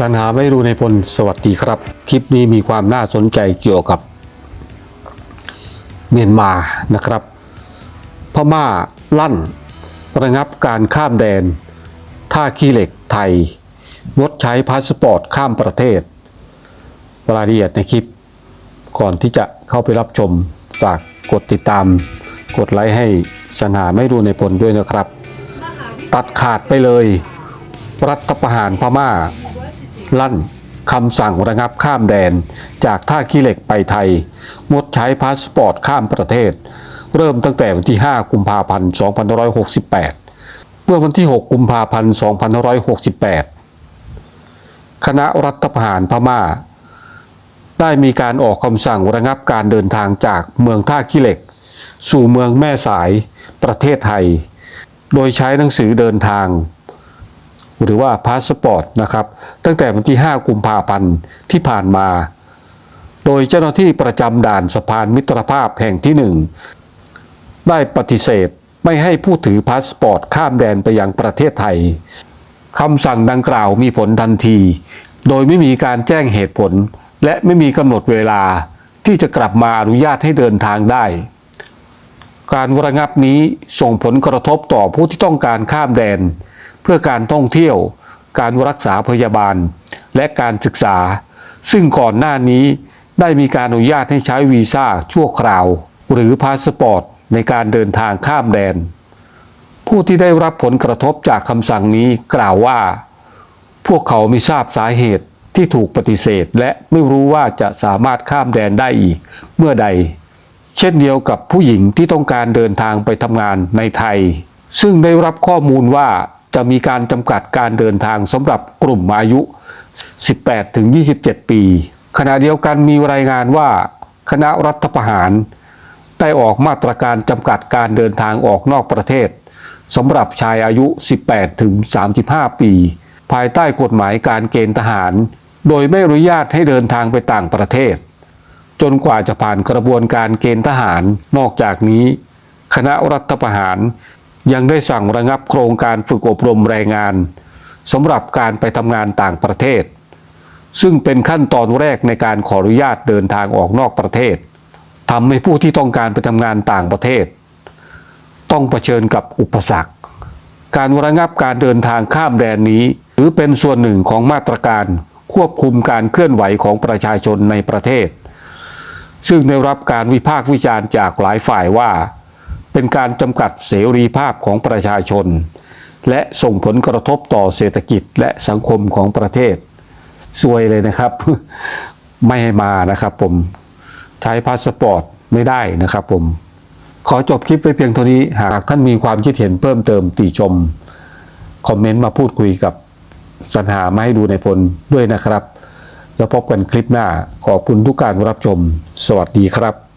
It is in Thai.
สรรหาไม่รู้ในพลสวัสดีครับ คลิปนี้มีความน่าสนใจเกี่ยวกับ เมียนมานะครับ พม่าลั่น ระงับการข้ามแดน ท่าขี้เหล็กไทย งดใช้พาสปอร์ตข้ามประเทศ รายละเอียดในคลิป ก่อนที่จะเข้าไปรับชม ฝากกดติดตาม กดไลค์ให้สนาไม่รู้ในพลด้วยนะครับ ตัดขาดไปเลย รัฐประหารพม่า ลั่นคำสั่งระงับข้ามแดน จากท่าขี้เหล็กไปไทย งดใช้พาสปอร์ตข้ามประเทศ เริ่มตั้งแต่วันที่ 5 กุมภาพันธ์ 2568 เมื่อวันที่ 6 กุมภาพันธ์ 2568 คณะรัฐประหารพม่า ได้มีการออกคำสั่งระงับการเดินทางจากเมืองท่าขี้เหล็ก สู่เมืองแม่สาย ประเทศไทย โดยใช้หนังสือเดินทาง หรือว่าพาสปอร์ตนะครับ ตั้งแต่วันที่ 5 กุมภาพันธ์ที่ผ่านมา โดยเจ้าหน้าที่ประจำด่านสะพานมิตรภาพแห่งที่ 1 ได้ปฏิเสธไม่ให้ผู้ถือพาสปอร์ตข้ามแดนไปยังประเทศไทยคำสั่งดังกล่าวมีผลทันที โดยไม่มีการแจ้งเหตุผล และไม่มีกำหนดเวลาที่จะกลับมาอนุญาตให้เดินทางได้ การระงับนี้ส่งผลกระทบต่อผู้ที่ต้องการข้ามแดน เพื่อการท่องเที่ยว การรักษาพยาบาล และการศึกษา ซึ่งก่อนหน้านี้ได้มีการอนุญาตให้ใช้วีซ่าชั่วคราว หรือพาสปอร์ตในการเดินทางข้ามแดน ผู้ที่ได้รับผลกระทบจากคำสั่งนี้กล่าวว่า พวกเขาไม่ทราบสาเหตุที่ถูกปฏิเสธ และไม่รู้ว่าจะสามารถข้ามแดนได้อีก เมื่อใด เช่นเดียวกับผู้หญิงที่ต้องการเดินทางไปทำงานในไทย ซึ่งได้รับข้อมูลว่า จะมีการจำกัดการเดินทางสำหรับกลุ่มอายุ 18-27 ปี ขณะเดียวกันมีรายงานว่า คณะรัฐประหาร ได้ออกมาตรการจำกัดการเดินทางออกนอกประเทศสำหรับชายอายุ 18-35 ปี ภายใต้กฎหมายการเกณฑ์ทหาร โดยไม่อนุญาตให้เดินทางไปต่างประเทศ จนกว่าจะผ่านกระบวนการเกณฑ์ทหาร นอกจากนี้ คณะรัฐประหาร ยังได้สั่งระงับโครงการฝึกอบรมแรงงานสำหรับการไปทำงานต่างประเทศ ซึ่งเป็นขั้นตอนแรกในการขออนุญาตเดินทางออกนอกประเทศทำให้ผู้ที่ต้องการไปทำงานต่างประเทศ ต้องเผชิญกับอุปสรรค การระงับการเดินทางข้ามแดนนี้ถือเป็นส่วนหนึ่งของมาตรการควบคุมการเคลื่อนไหวของประชาชนในประเทศ ซึ่งได้รับการวิพากษ์วิจารณ์จากหลายฝ่ายว่า เป็นการจำกัดเสรีภาพของประชาชน และส่งผลกระทบต่อเศรษฐกิจและสังคมของประเทศซวยเลยนะครับ ไม่ให้มานะครับผมใช้พาสปอร์ตไม่ได้นะครับผม ขอจบคลิปไว้เพียงเท่านี้หากท่านมีความคิดเห็นเพิ่มเติมติชม คอมเมนต์มาพูดคุยกับสรรหามาให้ดูในพลด้วยนะครับ แล้วพบกันคลิปหน้าขอบคุณทุกการรับชม สวัสดีครับ